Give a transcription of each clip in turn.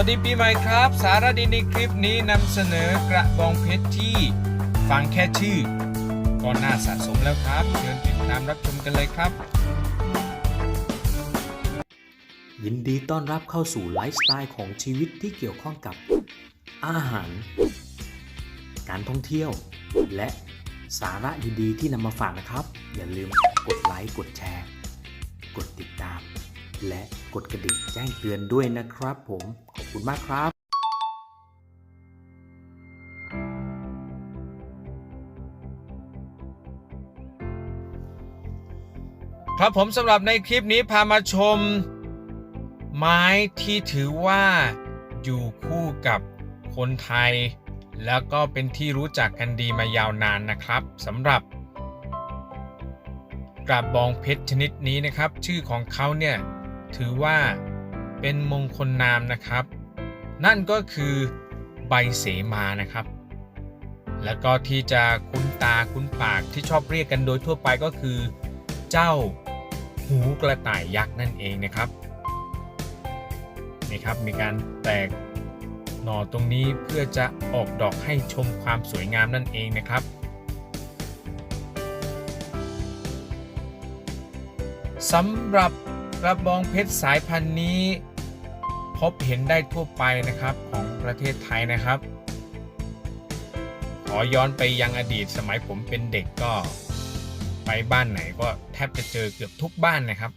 วัสดีปีใหม่ครับ สาระดีในคลิปนี้นำเสนอกระบองเพชรที่ฟังแค่ชื่อ ก็น่าสะสมแล้วครับ เชิญติดตามรับชมกันเลยครับ ยินดีต้อนรับเข้าสู่ไลฟ์สไตล์ของชีวิตที่เกี่ยวข้องกับ อาหาร การท่องเที่ยว และสาระดีๆที่นำมาฝากนะครับ อย่าลืมกดไลค์กดแชร์ กดติดตาม และกดกระดิ่งแจ้งเตือนด้วยนะครับผม คุณมากครับครับผมสำหรับในคลิปนี้พามาชม ไม้ที่ถือว่าอยู่คู่กับคนไทย แล้วก็เป็นที่รู้จักกันดีมายาวนานนะครับสำหรับ กระบองเพชรชนิดนี้นะครับ ชื่อของเขาเนี่ยถือว่าเป็นมงคลนามนะครับ นั่นก็คือใบเสมานะครับ แล้วก็ที่จะคุ้นตาคุ้นปากที่ชอบเรียกกันโดยทั่วไปก็คือ เจ้าหูกระต่ายยักษ์นั่นเองนะครับนี่ครับมีการแตกหน่อตรงนี้เพื่อจะออกดอกให้ชมความสวยงามนั่นเองนะครับ สำหรับกระบองเพชรสายพันธุ์นี้ พบเห็นได้ทั่วไปนะครับของประเทศไทยนะครับ ขอย้อนไปยังอดีตสมัยผมเป็นเด็กก็ ไปบ้านไหนก็แทบจะเจอเกือบทุกบ้านนะครับ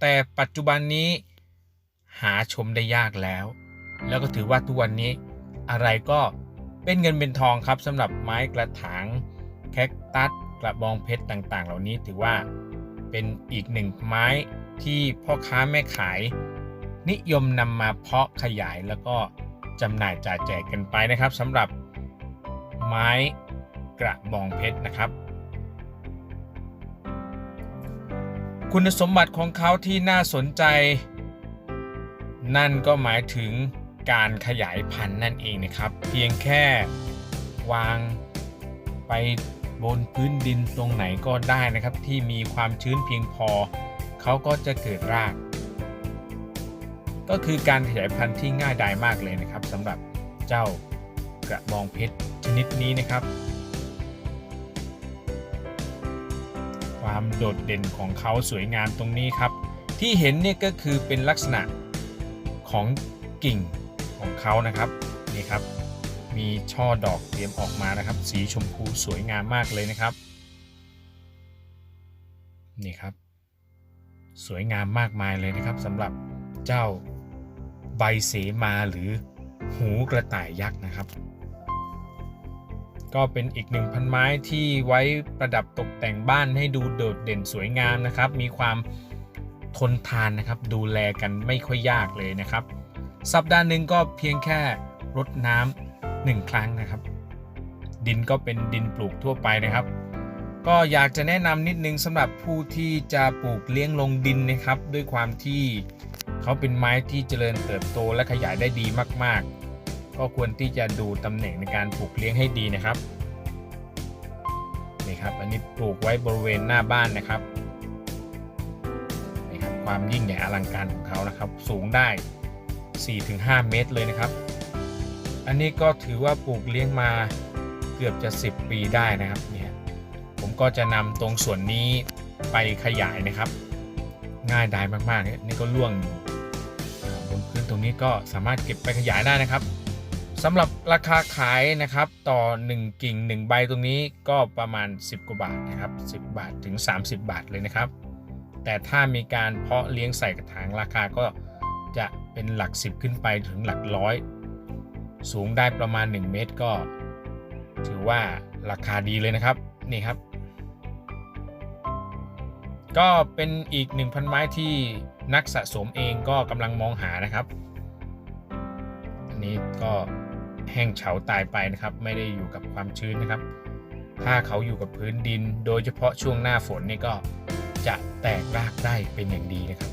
แต่ปัจจุบันนี้หาชมได้ยากแล้ว แล้วก็ถือว่าทุกวันนี้อะไรก็เป็นเงินเป็นทองครับสำหรับไม้กระถางแคคตัสกระบองเพชรต่างๆ เหล่านี้ถือว่าเป็นอีกหนึ่งไม้ที่พ่อค้าแม่ขาย นิยมนำมาเพาะขยายแล้วก็จำหน่ายจ่ายแจกกันไปนะครับสำหรับไม้กระบองเพชรนะครับ คุณสมบัติของเขาที่น่าสนใจ นั่นก็หมายถึงการขยายพันธุ์นั่นเองนะครับ เพียงแค่วางไปบนพื้นดินตรงไหนก็ได้นะครับ ที่มีความชื้นเพียงพอ เขาก็จะเกิดราก ก็คือการขยายพันธุ์ที่ง่ายดายมากเลยนะครับสำหรับเจ้ากระบองเพชรชนิดนี้นะครับ ความโดดเด่นของเขาสวยงามตรงนี้ครับ ที่เห็นเนี่ยก็คือเป็นลักษณะของกิ่งของเขานะครับนี่ครับ มีช่อดอกเตรียมออกมานะครับ สีชมพูสวยงามมากเลยนะครับนี่ครับ สวยงามมากมายเลยนะครับสำหรับเจ้า ใบเสมาหรือหูกระต่ายยักษ์นะครับ ก็เป็นอีกหนึ่งพันไม้ที่ไว้ประดับตกแต่งบ้านให้ดูโดดเด่นสวยงามนะครับ มีความทนทานนะครับ ดูแลกันไม่ค่อยยากเลยนะครับ สัปดาห์หนึ่งก็เพียงแค่รดน้ำหนึ่งครั้งนะครับ ดินก็เป็นดินปลูกทั่วไปนะครับ ก็อยากจะแนะนำนิดนึงสำหรับผู้ที่จะปลูกเลี้ยงลงดินนะครับ ด้วยความที่ เขาเป็นไม้ที่เจริญเติบโตและขยายได้ดีมาก ๆ ก็ควรที่จะดูตำแหน่งในการปลูกเลี้ยงให้ดีนะครับนี่ครับอันนี้ปลูกไว้บริเวณหน้าบ้านนะครับนี่ครับความยิ่งใหญ่อลังการของเขานะครับ สูงได้ 4-5 เมตรเลยนะครับ อันนี้ก็ถือว่าปลูกเลี้ยงมาเกือบจะ 10 ปีได้นะครับเนี่ยผมก็จะนำตรงส่วนนี้ไปขยายนะครับ ง่ายดายมากๆนี่ยนี่ก็ล่วงอยู่ บนพื้นตรงนี้ก็สามารถเก็บไปขยายได้นะครับสำหรับราคาขายนะครับต่อ 1 กิ่ง 1 ใบตรงนี้ก็ประมาณ 10 กว่าบาทนะครับ 10 บาทถึง 30 บาทเลยนะครับ แต่ถ้ามีการเพาะเลี้ยงใส่กระถางราคาก็จะเป็นหลัก 10 ขึ้นไปถึงหลักร้อยสูงได้ประมาณ 1 เมตรก็ ถือว่าราคาดีเลยนะครับนี่ครับ ก็เป็นอีกหนึ่งพันไม้ที่นักสะสมเองก็กำลังมองหานะครับ อันนี้ก็แห้งเฉาตายไปนะครับ ไม่ได้อยู่กับความชื้นนะครับ ถ้าเขาอยู่กับพื้นดิน โดยเฉพาะช่วงหน้าฝนนี่ก็จะแตกรากได้เป็นอย่างดีนะครับ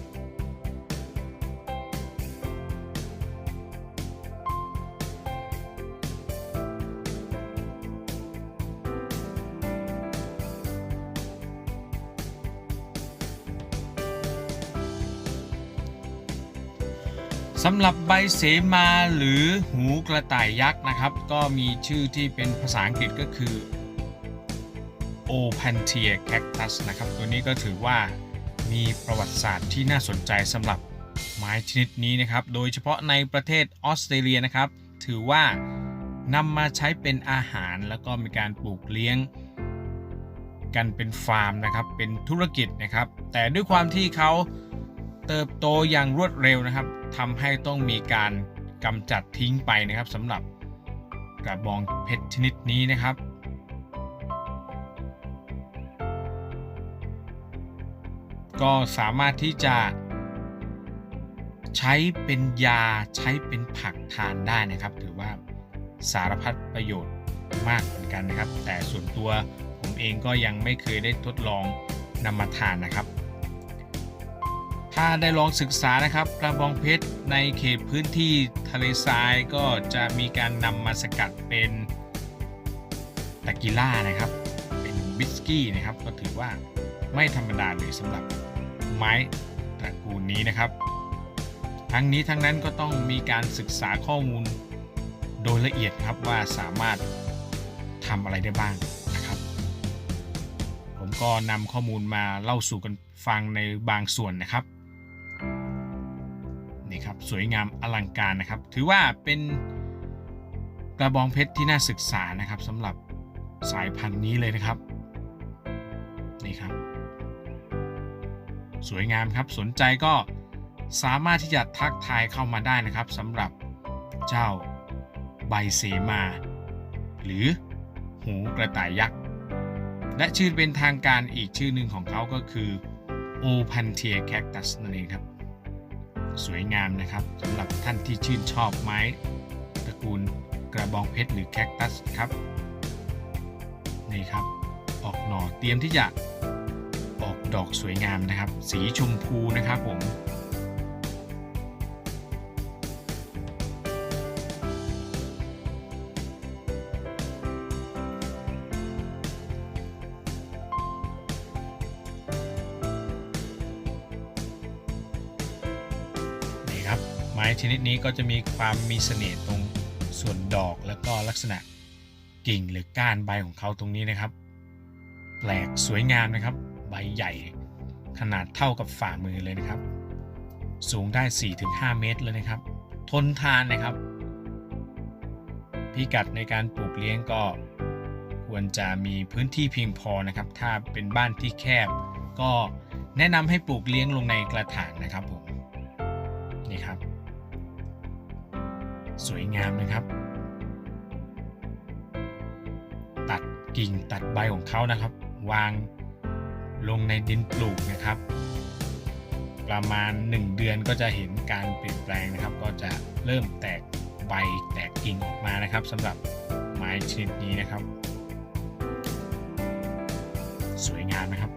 สำหรับใบเสมาหรือหูกระต่ายยักษ์นะครับ ก็มีชื่อที่เป็นภาษาอังกฤษก็คือ o p a n t i a cactus นะครับ ตัวนี้ก็ถือว่ามีประวัติศาสตร์ที่น่าสนใจสำหรับไม้ชนิดนี้นะครับ โดยเฉพาะในประเทศออสเตรเลียนะครับ ถือว่านำมาใช้เป็นอาหารแล้วก็มีการปลูกเลี้ยง กันเป็นฟาร์มนะครับ เป็นธุรกิจนะครับ แต่ด้วยความที่เขาเติบโตอย่างรวดเร็วนะครับ ทำให้ต้องมีการกำจัดทิ้งไปนะครับสำหรับกระบองเพชรชนิดนี้นะครับก็สามารถที่จะ ใช้เป็นยาใช้เป็นผักทานได้นะครับ ถือว่าสารพัดประโยชน์มากเหมือนกันนะครับ แต่ส่วนตัวผมเองก็ยังไม่เคยได้ทดลองนำมาทานนะครับ ถ้าได้ลองศึกษานะครับกระบองเพชรในเขตพื้นที่ทะเลทรายก็จะมีการนำมาสกัดเป็นตะกิล่านะครับ เป็นวิสกี้นะครับ ก็ถือว่าไม่ธรรมดาเลยสำหรับไม้ตระกูลนี้นะครับ ทั้งนี้ทั้งนั้นก็ต้องมีการศึกษาข้อมูลโดยละเอียดครับว่าสามารถทำอะไรได้บ้างนะครับ ผมก็นำข้อมูลมาเล่าสู่กันฟังในบางส่วนนะครับ นี่ครับสวยงามอลังการนะครับ ถือว่าเป็นกระบองเพชรที่น่าศึกษานะครับสำหรับสายพันธุ์นี้เลยนะครับนี่ครับ สวยงามครับสนใจก็สามารถที่จะทักทายเข้ามาได้นะครับสำหรับเจ้าใบเสมา หรือหูกระต่ายยักษ์ และชื่อเป็นทางการอีกชื่อหนึ่งของเขาก็คือ o p a n t i a cactus นั่นเองครับ สวยงามนะครับสำหรับท่านที่ชื่นชอบไม้ตระกูลกระบองเพชรหรือแคคตัสครับ นี่ครับ ออกหน่อเตรียมที่จะออกดอกสวยงามนะครับ สีชมพูนะครับผม ชนิดนี้ก็จะมีความมีเสน่ห์ตรงส่วนดอกแล้วก็ลักษณะกิ่งหรือก้านใบของเขาตรงนี้นะครับ แปลกสวยงามนะครับ ใบใหญ่ขนาดเท่ากับฝ่ามือเลยนะครับ สูงได้ 4-5 เมตรเลยนะครับ ทนทานนะครับ พิกัดในการปลูกเลี้ยงก็ควรจะมีพื้นที่เพียงพอนะครับ ถ้าเป็นบ้านที่แคบ ก็แนะนำให้ปลูกเลี้ยงลงในกระถางนะครับผมนี่ครับ สวยงามนะครับ ตัดกิ่งตัดใบของเขานะครับ วางลงในดินปลูกนะครับ ประมาณ 1 เดือนก็จะเห็นการเปลี่ยนแปลงนะครับ ก็จะเริ่มแตกใบแตกกิ่งออกมานะครับสำหรับไม้ชนิดนี้นะครับ สวยงามนะครับ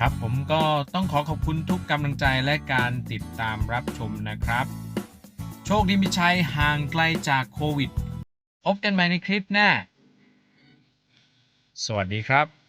ครับผมก็ต้องขอขอบคุณทุกกำลังใจและการติดตามรับชมนะครับ โชคดีมีชัยห่างไกลจากโควิด พบกันใหม่ในคลิปหน้า สวัสดีครับ